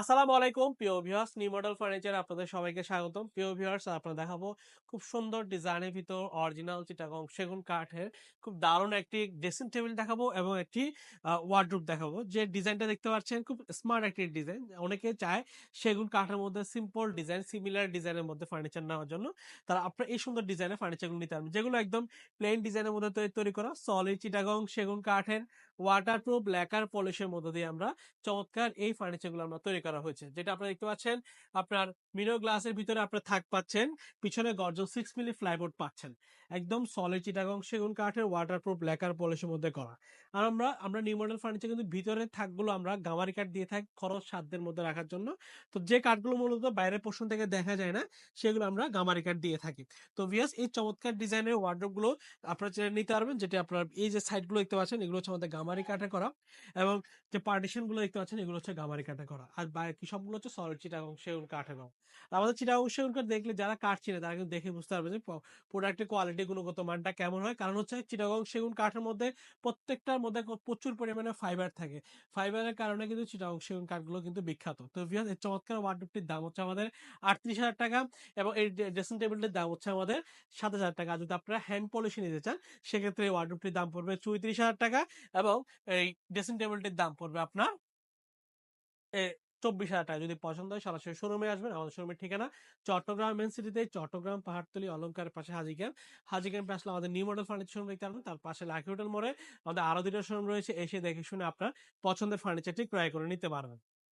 আসসালামু আলাইকুম। প্রিয় ভিউয়ার্স নিউ মডেল ফার্নিচার আপনাদের সবাইকে স্বাগতম। প্রিয় ভিউয়ার্স আপনারা দেখাবো খুব সুন্দর ডিজাইনের ভিতর অরিজিনাল চিটাগং সেগুন কাঠের খুব দারুণ একটি ড্রেসিং টেবিল দেখাবো এবং একটি ওয়ার্ডরোব দেখাবো। যে ডিজাইনটা দেখতে পাচ্ছেন খুব স্মার্ট একটি ডিজাইন। অনেকে চায় সেগুন কাঠের মধ্যে সিম্পল ডিজাইন সিমিলার ডিজাইনের মধ্যে ফার্নিচার নেওয়ার জন্য। তারা আপনার এই সুন্দর ডিজাইনের ফার্নিচারগুলো নিতে পারবেন। যেগুলো একদম প্লেন ডিজাইনের মধ্যে তৈরি করা। সলিড চিটাগং সেগুন কাঠের ওয়াটারপ্রুফ ল্যাকার পলিশের মধ্য দিয়ে আমরা চমৎকার এই ফার্নিচারগুলো আমরা তৈরি করা হয়েছে। যেটা আপনারা দেখতে পাচ্ছেন, আপনার মিনো গ্লাসের ভিতরে আপনার থাক পাচ্ছেন, পিছনে গর্জন সিক্স মিলি ফ্লাইবোর্ড পাচ্ছেন। একদম সলিড চিটাগং সেগুন কাঠের ওয়াটারপ্রুফ ল্যাকার পলিশের মধ্যে করা। আর আমরা আমরা নিউ মডেল ফার্নিচার কিন্তু ভিতরে থাকগুলো আমরা গামারি কাঠ দিয়ে থাকি খরচ সাধ্যের মধ্যে রাখার জন্য। তো যে কাঠগুলো মূলত বাইরের পোর্শন থেকে দেখা যায় না, সেগুলো আমরা গামারি কাঠ দিয়ে থাকি। তো ভিয়াস এই চমৎকার ডিজাইনের ওয়ার্ড্রোপগুলো আপনারা নিতে পারবেন, যেটা আপনার এই যে সাইডগুলো দেখতে পাচ্ছেন, এগুলো হচ্ছে আমাদের গামারি কাঠে করা এবং যে পার্টিশনগুলো দেখতে পাচ্ছেন, এগুলো হচ্ছে গামারি কাঠে করা। আর বাকি সবগুলো হচ্ছে সলিড চিটাগং সেগুন কাঠে করা আমাদের চিটাগং সেগুন কাঠ দেখলে যারা কাঠ চিনে, তারা কিন্তু দেখে বুঝতে পারবে যে প্রোডাক্টের কোয়ালিটি গুণগত মানটা কেমন হয়। কারণ হচ্ছে চিটাগং সেগুন কাঠের মধ্যে প্রত্যেকটার মধ্যে প্রচুর পরিমাণে ফাইবার থাকে। ফাইবারের কারণে কিন্তু চিটাগং সেগুন কাঠগুলো কিন্তু বিখ্যাত। তো ভিয়াস এই চমৎকার ওয়ার্ডরোবটির দাম হচ্ছে আমাদের আটত্রিশ হাজার টাকা এবং এই ড্রেসিং টেবিলটির দাম হচ্ছে আমাদের সাত হাজার টাকা। যদি আপনারা হ্যান্ড পলিশ নিতে চান, সেক্ষেত্রে এই ওয়ার্ডরোবটির দাম পড়বে চৌত্রিশ হাজার টাকা এবং এই ড্রেসিং টেবিলটির দাম পড়বে আপনার চব্বিশ হাজার টাকা। যদি পছন্দ হয় সরাসরি শোরুমে আসবেন, আমাদের শোরুমের ঠিকানা চট্টগ্রাম মেন সিটিতে চট্টগ্রাম, পাহাড়তলি অলঙ্কারের পাশে হাজি ক্যাম্প। আসলে আমাদের নিউ মডেল ফার্নিচার শোরুম দেখতে পারবেন, তার পাশে লাকি হোটেল মোড়ে আমাদের আরও দুটো শোরুম রয়েছে, এসে দেখে শুনে আপনার পছন্দের ফার্নিচারটি ক্রয় করে নিতে পারবেন।